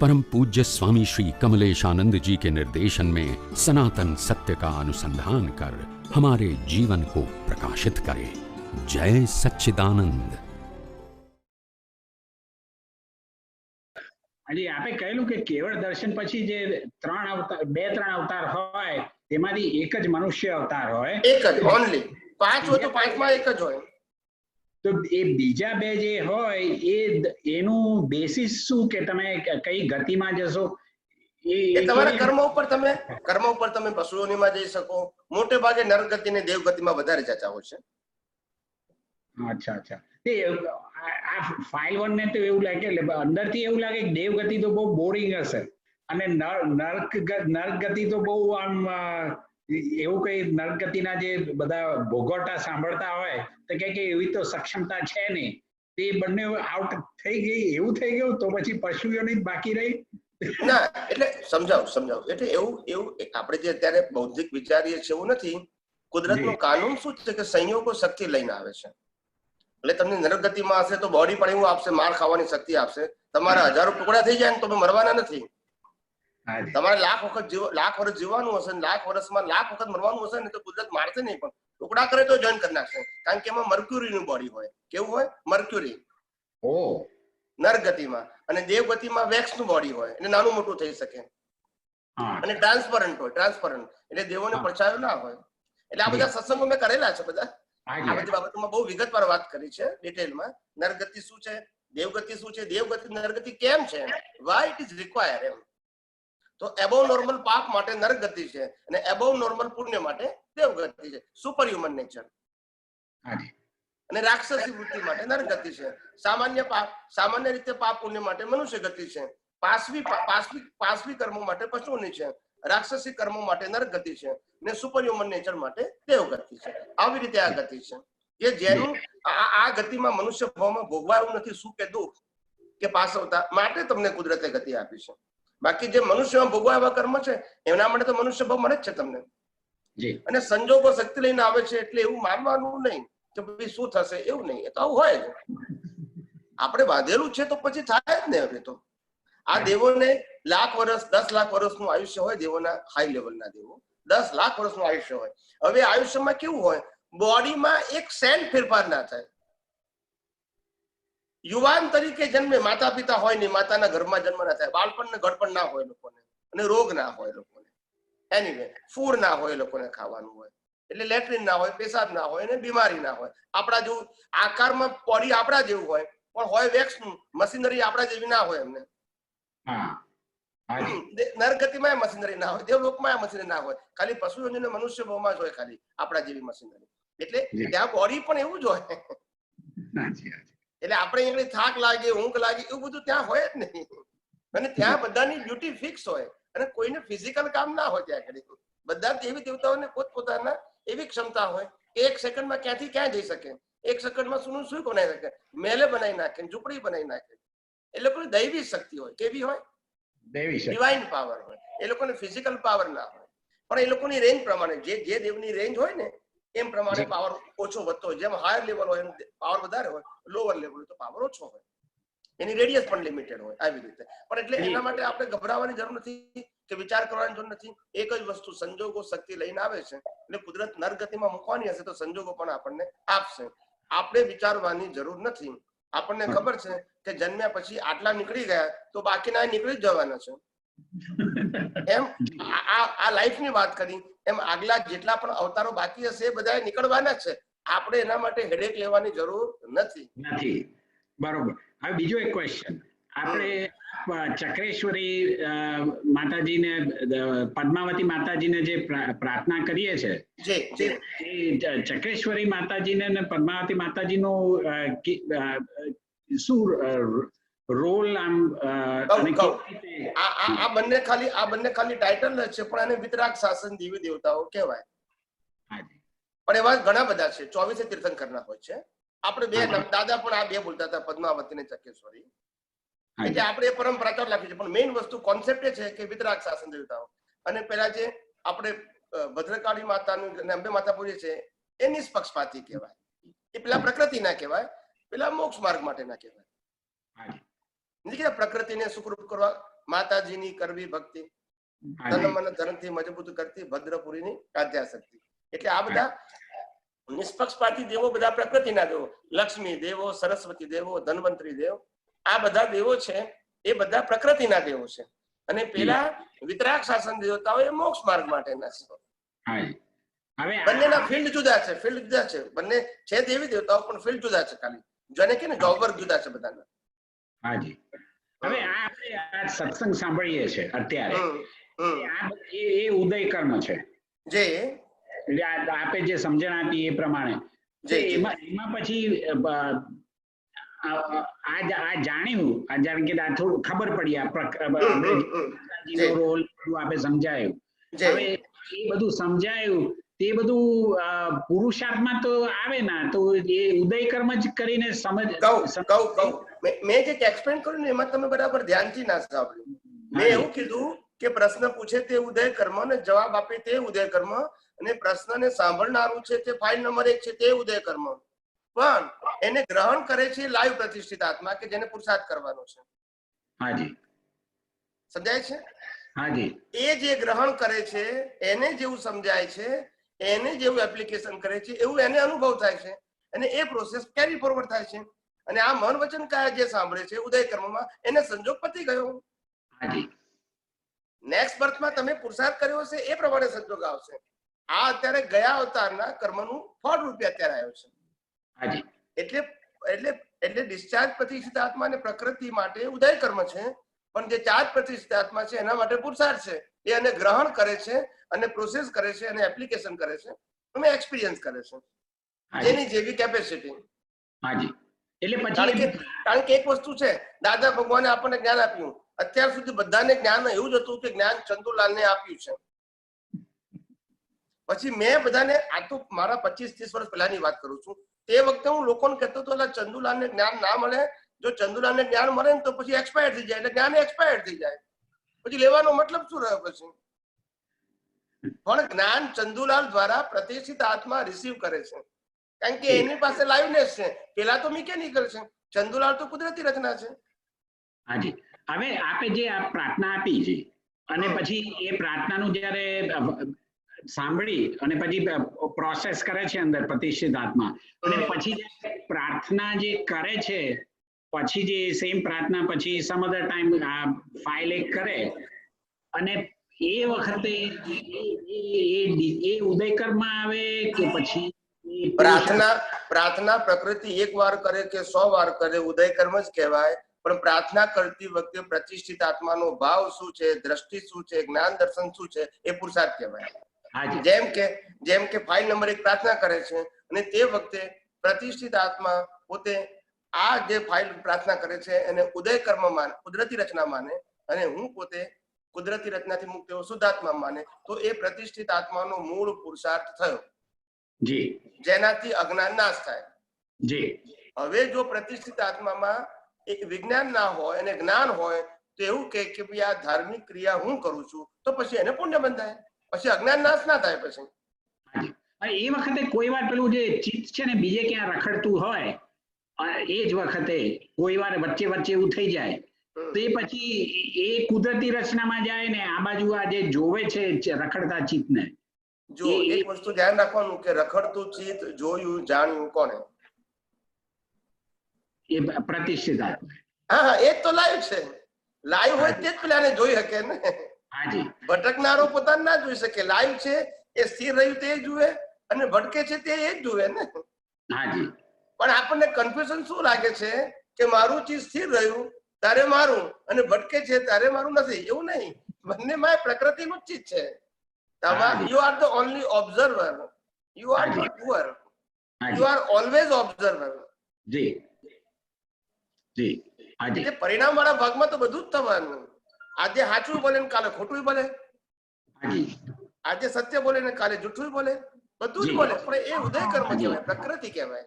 परम पूज्य स्वामी श्री कमलेशानंद जी के निर्देशन में सनातन सत्य का अनुसंधान कर हमारे जीवन को प्रकाशित करे जय सच्चिदानंद હજી આપે કહેલું કે કેવળ દર્શન પછી જે ત્રણ અવતાર બે ત્રણ અવતાર હોય તેમાંથી એક જ મનુષ્ય અવતાર હોય એક જ ઓનલી પાંચ હોય તો પાંચમાં એક જ હોય તો એ બીજા બે જે હોય એ એનું બેસિસ શું કે તમે કઈ ગતિમાં જશો? એ તમારા કર્મ ઉપર તમે કર્મ ઉપર તમે પશુઓનીમાં જઈ શકો. મોટે ભાગે નરગતિ ને દેવગતિમાં વધારે જતા હોય છે. અચ્છા અચ્છા. તે આ- ફાઇલ વન ને તો એવું લાગે એટલે અંદરથી એવું લાગે કે દેવ ગતિ તો બહુ બોરિંગ હશે. અને નર નર્ક નર્ક ગતિ તો બહુ આમ એવું કઈ નરગતિના ગતિના જે બધા ભોગવટા સાંભળતા હોય તો કે એવી તો સક્ષમતા છે નહીં. તે બંને આઉટ થઈ ગઈ એવું થઈ ગયું તો પછી પશુઓની જ બાકી રહી. ના એટલે સમજાવું સમજાવું. એટલે એવું એવું આપણે જે અત્યારે બૌદ્ધિક વિચારીએ છીએ એવું નથી. કુદરતનો. કાનૂન શું છે કે સંયોગો શક્તિ લઈને આવે છે? એટલે તમને નરગતિમાં હશે તો બોડી પણ એવું આપશે માર ખાવાની શક્તિ આપશે. તમારા હજારો ટુકડા થઈ જાય ને તો તમે મરવાના નથી. તમારે લાખ વખત જીવ લાખ વર્ષ જીવવાનું હશે લાખ વર્ષમાં લાખ વખત મરવાનું હશે ને તો કુદરત મારશે નહીં પણ. ટુકડા કરે તો જોઈન કરી નાખશે. કારણ કે એમાં મર્ક્યુરીનું બોડી હોય. કેવું હોય? મર્ક્યુરી. ઓ. નરગતિમાં. અને દેવગતિમાં વેક્સનું બોડી હોય. એટલે નાનું મોટું થઈ શકે. અને ટ્રાન્સપરન્ટ હોય ટ્રાન્સપરન્ટ એટલે દેવોને. પડછાયો ના હોય. એટલે આ બધા સત્સંગો મેં કરેલા છે બધા. આ બધી બાબતોમાં બહુ વિગતવાર વાત કરી છે ડિટેલમાં નરગતિ શું છે? દેવગતિ શું છે? દેવગતિ નરગતિ કેમ છે? વાય ઇટ ઇઝ રિક્વાયર એમ? તો એબોવ નોર્મલ પાપ માટે નરગતિ છે અને એબોવ નોર્મલ પુણ્ય માટે દેવગતિ છે. સુપર હ્યુમન નેચર અને રાક્ષસી વૃત્તિ માટે નરગતિ છે. સામાન્ય પાપ સામાન્ય રીતે પાપ પુણ્ય માટે મનુષ્ય ગતિ છે. પાસવી પાસવી પાશવી કર્મો માટે પશુની છે. રાક્ષસી કર્મો માટે નરગતિ છે ને સુપર હ્યુમન નેચર માટે દેવગતિ છે. આવી રીતે આ ગતિ છે. કે જેનું આ આ ગતિમાં મનુષ્ય ભાવમાં ભોગવાયું નથી સુખ કે દુઃખ? કે પાસવતા માટે તમને કુદરતે ગતિ આપી છે. બાકી જે મનુષ્યમાં ભોગવા એવા કર્મ છે એના માટે તો મનુષ્ય ભાવ મળે જ છે તમને. અને સંજોગો શક્તિ લઈને આવે છે એટલે એવું માનવાનું નહીં કે ભાઈ શું થશે એવું નહીં એ તો આવું હોય આપણે બાંધેલું છે તો પછી થાય જ ને હવે તો. આ દેવોને લાખ વર્ષ દસ લાખ વર્ષનું આયુષ્ય હોય દેવોના હાઈ લેવલના દેવો. દસ લાખ વર્ષનું આયુષ્ય હોય. હવે આયુષ્યમાં કેવું હોય? બોડીમાં એક સેલ ફેરફાર ના થાય. યુવાન તરીકે જન્મે માતા પિતા હોય નહીં માતાના ઘરમાં જન્મ ના થાય બાળપણ ને ઘડપણ ના હોય લોકોને અને રોગ ના હોય લોકોને. એનીવે ફૂડ ના હોય લોકોને ખાવાનું હોય એટલે લેટ્રિન ના હોય પેશાબ ના હોય અને બીમારી ના હોય. આપણા જેવું આકારમાં બોડી આપણા જેવું હોય પણ હોય વેક્સ મશીનરી આપણા જેવી ના હોય એમને. નરગતિમાં મશીનરી ના હોય દેવલોકમાં મશીનરી ના હોય. ખાલી પશુ અને મનુષ્ય ભાવમાં જ હોય ખાલી આપણા જેવી મશીનરી. એટલે ત્યાં બોડી પણ એવું જ હોય. એટલે આપણે અહીંયા થાક લાગે ઊંઘ લાગે એવું બધું ત્યાં હોય જ નહીં. અને ત્યાં બધાની ડ્યુટી ફિક્સ હોય. અને કોઈને ફિઝિકલ કામ ના હોય ત્યાં આગળ બધા દેવી દેવતાઓને પોતપોતાના એવી ક્ષમતા હોય કે એક સેકન્ડમાં ક્યાંથી ક્યાં જઈ શકે? એક સેકન્ડમાં શું શું બનાવી શકે? મેલે બનાવી નાખે ઝૂંપડી બનાવી નાખે. એ લોકોની દૈવી શક્તિ હોય. કેવી હોય? દૈવી ડિવાઇન પાવર હોય. એ લોકોને ફિઝિકલ પાવર ના હોય. પણ એ લોકોની રેન્જ પ્રમાણે જે જે દેવની રેન્જ હોય ને એમ પ્રમાણે પાવર ઓછો વધતો હોય. જેમ હાયર લેવલ હોય એમ પાવર વધારે હોય લોઅર લેવલ હોય તો પાવર ઓછો હોય. એની રેડિયસ પણ લિમિટેડ હોય આવી રીતે. પણ એટલે એના માટે આપણે ગભરાવાની જરૂર નથી કે વિચાર કરવાની જરૂર નથી. એક જ વસ્તુ સંજોગો શક્તિ લઈને આવે છે. એટલે કુદરત નરગતિમાં મૂકવાની હશે તો સંજોગો પણ આપણને આપશે. આપણે વિચારવાની જરૂર નથી. આપણને ખબર છે કે જન્મ્યા પછી આટલા નીકળી ગયા તો બાકીના નીકળી જ જવાના છે. એમ આ- લાઈફની વાત કરી. એમ આગલા જેટલા પણ અવતારો બાકી હશે એ બધા નીકળવાના છે. આપણે એના માટે હેડેક લેવાની જરૂર નથી. નથી. બરોબર. હવે બીજો એક ક્વેશ્ચન આપણે ચક્રેશ્વરી માતાજીને પદ્માવતી માતાજીને જે પ્રાર્થના કરીએ છે ચક્રેશ્વરી માતાજીને પદ્માવતી માતાજીનું શું રોલ આમ આ બંને ખાલી આ બંને ખાલી ટાઇટલ જ છે પણ એને વિતરાગ શાસન દેવી દેવતાઓ કહેવાય. પણ એવા ઘણા બધા છે ચોવીસે તીર્થંકરના હોય છે. આપણે બે દાદા પણ આ બે બોલતા હતા પદ્માવતી ને ચકેશ્વરી. એટલે આપણે એ પરંપરા ચાલુ રાખી છે પણ મેઇન વસ્તુ કોન્સેપ્ટ એ છે કે વિતરાગ શાસન દેવતાઓ. અને પેલા જે આપણે ભદ્રકાળી માતાનું અને અંબે માતા પૂજે છે એ નિષ્પક્ષપાતી કહેવાય. એ પેલા પ્રકૃતિ ના કહેવાય પેલા મોક્ષ માર્ગ માટે ના કહેવાય કે પ્રકૃતિને સુખરૂપ કરવા માતાજીની કરવી ભક્તિ તન. મન ધનથી મજબૂત કરતી ભદ્રપુરીની આદ્યાશક્તિ એટલે આ બધા નિષ્પક્ષપાતી દેવો બધા પ્રકૃતિના દેવો. લક્ષ્મી દેવો સરસ્વતી દેવો ધનવંતરી દેવ. આ બધા દેવો છે એ બધા પ્રકૃતિના દેવો છે. અને પેલા વિતરાગ શાસન દેવતાઓ એ મોક્ષ માર્ગ માટેના છે બંનેના ફિલ્ડ જુદા છે ફિલ્ડ જુદા છે. બંને છે દેવી દેવતાઓ પણ ફિલ્ડ જુદા છે ખાલી. જેને કે ને જોબ જુદા છે બધાના. હાજી હવે આ આપણે આ સત્સંગ સાંભળીએ છે અત્યારે. આ એ ઉદય કર્મ છે. જે? એટલે આપે જે સમજણ આપી એ પ્રમાણે. એમાં એમાં પછી આ આ જાણ્યું આ જાણ કે આ થોડું ખબર પડી આ આપણે. રોલ બધું આપે સમજાયું. હવે એ બધું સમજાયું તે બધું પુરુષાર્થમાં તો આવે ના તો એ ઉદય કર્મ જ કરીને સમજ કહું કહું. મેં- જે એક્સપ્લેન કર્યું ને એમાં તમે બરાબર ધ્યાનથી ના સાંભળ્યું. મેં એવું કીધું કે પ્રશ્ન પૂછે તે ઉદય કર્મ અને જવાબ આપે તે ઉદય કર્મ અને પ્રશ્નને સાંભળનારું છે તે ફાઇલ નંબર એક છે તે ઉદય કર્મ. પણ એને ગ્રહણ કરે છે લાઈવ પ્રતિષ્ઠિત આત્મા કે જેને પુરુષાર્થ કરવાનો છે. હાજી સમજાય છે? હાજી એ જે ગ્રહણ કરે છે એને જેવું સમજાય છે એને જેવું એપ્લિકેશન કરે છે એવું એને અનુભવ થાય છે. અને એ પ્રોસેસ કેરી ફોરવર્ડ થાય છે? અને આ મન વચન કાયા જે સાંભળે છે ઉદય કર્મમાં એને સંજોગ પતી ગયો. નેક્સ્ટ બર્થમાં તમે પુરુષાર્થ કર્યો હશે એ પ્રમાણે સંજોગ આવશે. આ અત્યારે ગયા અવતારના કર્મનું ફળ રૂપે અત્યારે આવ્યો છે. એટલે એટલે એટલે ડિસ્ચાર્જ પ્રતિષ્ઠિત આત્મા અને પ્રકૃતિ માટે ઉદય કર્મ છે પણ જે ચાર્જ પ્રતિષ્ઠિત આત્મા છે એના માટે પુરુષાર્થ છે. એ એને ગ્રહણ કરે છે અને પ્રોસેસ કરે છે અને એપ્લિકેશન કરે છે અને એક્સપિરિયન્સ કરે છે. એની જેવી કેપેસિટી હાજી. એટલે પછી કારણ કે એક વસ્તુ છે, દાદા ભગવાને આપણને જ્ઞાન આપ્યું. અત્યાર સુધી બધાને જ્ઞાન એવું જ હતું કે જ્ઞાન ચંદુલાલને આપ્યું છે. પછી મેં બધાને, આ તો મારા પચીસ ત્રીસ વર્ષ પહેલાની વાત કરું છું. તે વખતે હું લોકોને કહેતો હતો એટલે ચંદુલાલને જ્ઞાન ના મળે. જો ચંદુલાલને જ્ઞાન મળે ને તો પછી એક્સપાયર થઈ જાય. એટલે જ્ઞાન એક્સપાયર થઈ જાય. પછી લેવાનો મતલબ શું રહ્યો પછી? પણ જ્ઞાન ચંદુલાલ દ્વારા પ્રતિષ્ઠિત આત્મા રિસીવ કરે છે. કારણ કે એની પાસે લાઈવનેસ છે. પેલા તો મિકેનિકલ છે. ચંદુલાલ તો કુદરતી રચના છે. હાજી. હવે આપે જે આ પ્રાર્થના આપી છે અને પછી એ પ્રાર્થનાનું જ્યારે સાંભળી અને પછી પ્રોસેસ કરે છે અંદર પ્રતિષ્ઠિત આત્મા. અને પછી જે પ્રાર્થના જે કરે છે પછી જે સેમ પ્રાર્થના પછી સમ અધર ટાઈમ આ ફાઇલ એક કરે. અને એ વખતે એ- ઉદયકર ઉદયકરમાં આવે કે પછી પ્રાર્થના પ્રાર્થના પ્રકૃતિ એક વાર કરે કે સો વાર કરે ઉદય કર્મ જ કહેવાય. પણ પ્રાર્થના કરતી વખતે પ્રતિષ્ઠિત આત્માનો ભાવ શું છે દ્રષ્ટિ શું છે જ્ઞાન દર્શન શું છે એ પુરુષાર્થ કહેવાય. જેમ કે જેમ કે ફાઇલ નંબર એક પ્રાર્થના કરે છે અને તે વખતે પ્રતિષ્ઠિત આત્મા પોતે આ જે ફાઇલ પ્રાર્થના કરે છે એને ઉદય કર્મ માને કુદરતી રચના માને અને હું પોતે કુદરતી રચનાથી મુક્ત એવો શુદ્ધાત્મા માને તો એ પ્રતિષ્ઠિત આત્માનો મૂળ પુરુષાર્થ થયો. જી. જેનાથી અજ્ઞાન નાશ થાય. જી. હવે જો પ્રતિષ્ઠિત આત્મામાં એક વિજ્ઞાન ના હોય અને જ્ઞાન હોય તો એવું કે ભાઈ આ ધાર્મિક ક્રિયા હું કરું છું તો પછી એને પુણ્ય બંધાય. પછી અજ્ઞાન નાશ ના થાય પછી. એ વખતે કોઈ વાર પેલું જે ચિત્ત છે ને બીજે ક્યાં રખડતું હોય એ જ વખતે કોઈ વાર વચ્ચે વચ્ચે એવું થઈ જાય. તે પછી એ કુદરતી રચનામાં જાય ને આ બાજુ આ જે જોવે છે રખડતા રખડતા ચિત્તને જો એક વસ્તુ ધ્યાન રાખવાનું કે રખડતું ચિત જોયું જાણ્યું કોને એ પ્રતિષ્ઠિત હા હા એ તો લાઈવ છે. લાઈવ હોય તે જ પેલાને જોઈ શકે ને. હાજી ભટકનારો પોતાને ના જોઈ શકે. લાઈવ છે એ સ્થિર રહ્યું તે જુએ અને ભટકે છે તે એ જ જુએ ને. હાજી પણ આપણને કન્ફ્યુઝન શું લાગે છે? કે મારું ચીજ સ્થિર રહ્યું તારે મારું અને ભટકે છે તારે મારું નથી. એવું નહીં. બંનેમાં પ્રકૃતિનું જ ચીજ છે. હાજી. are the only observer. You are the doer. You are always observer જી. જી. આજે પરિણામ વાળા ભાગમાં તો બધું જ થવાનું. આજે સાચું બોલે ને કાલે ખોટું બોલે? આજે સત્ય બોલે ને કાલે જૂઠું બોલે? બધું જ બોલે પણ એ ઉદય કર્મ. કહેવાય પ્રકૃતિ કહેવાય.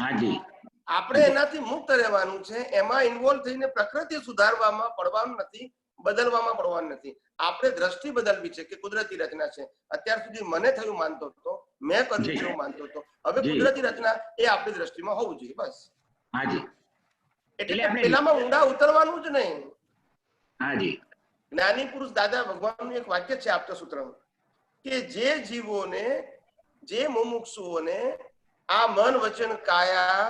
હાજી આપણે એનાથી મુક્ત રહેવાનું છે. એમાં ઇન્વોલ્વ થઈને પ્રકૃતિ સુધારવામાં પડવાનું નથી. બદલવામાં પડવાનું નથી. આપણે દ્રષ્ટિ બદલવી છે કે કુદરતી રચના છે. અત્યાર સુધી મને થયું માનતો હતો મેં કર્યું છે એવું માનતો હતો. હવે કુદરતી રચના એ આપણી દ્રષ્ટિમાં હોવું જોઈએ બસ. હાજી એટલે એટલે પેલામાં ઊંડા ઉતરવાનું જ નહીં. હાજી જ્ઞાની પુરુષ દાદા ભગવાનનું એક વાક્ય છે આપતા સૂત્રમાં કે જે જીવોને જે મુમુક્ષુઓને આ મન વચન કાયા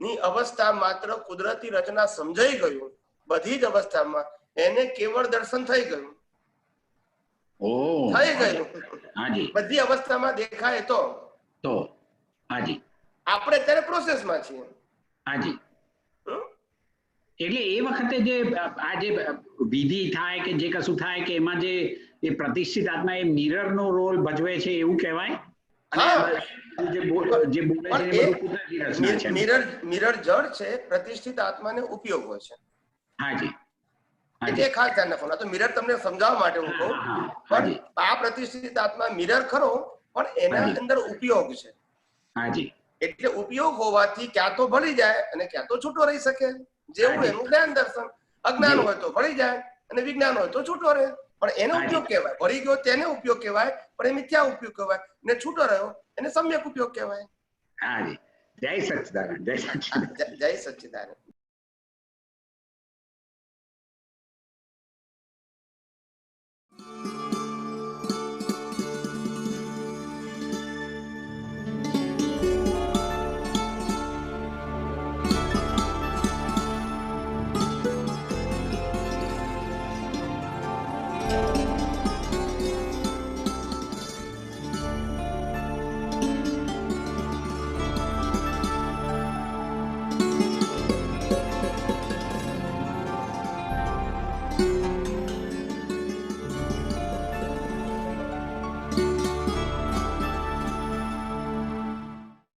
ની અવસ્થા માત્ર કુદરતી રચના સમજાઈ ગયું બધી જ અવસ્થામાં એને કેવળ દર્શન થઈ ગયું. થઈ ગયું. હાજી બધી અવસ્થામાં દેખાય તો. તો હાજી. આપણે અત્યારે પ્રોસેસમાં છીએ. હાજી. એટલે એ વખતે જે આ જે વિધિ થાય કે જે કશું થાય કે એમાં જે એ પ્રતિષ્ઠિત આત્મા એ મિરર નો રોલ ભજવે છે એવું કહેવાય? મિરર મિરર જળ છે પ્રતિષ્ઠિત આત્માને ઉપયોગ હોય છે. હાજી. એટલે ખાસ ધ્યાન રાખવાનું. તો મિરર તમને સમજાવવા માટે હું કહું. પણ આ પ્રતિષ્ઠિત આત્મા મિરર ખરો પણ એના અંદર ઉપયોગ છે. હાજી એટલે ઉપયોગ હોવાથી ક્યાં તો ભળી જાય અને ક્યાં તો છૂટો રહી શકે. જેવું એનું જ્ઞાન દર્શન. અજ્ઞાન હોય તો ભળી જાય અને વિજ્ઞાન હોય તો છૂટો રહે. પણ એનો. ઉપયોગ કહેવાય. ભળી ગયો તેને ઉપયોગ કહેવાય પણ એ મિથ્યા ઉપયોગ કહેવાય? ને છૂટો રહ્યો એને સમ્યક ઉપયોગ કહેવાય. હાજી જય સચિદાનંદ જય સચિદાનંદ. જય- જય સચ્ચિદાનંદ Música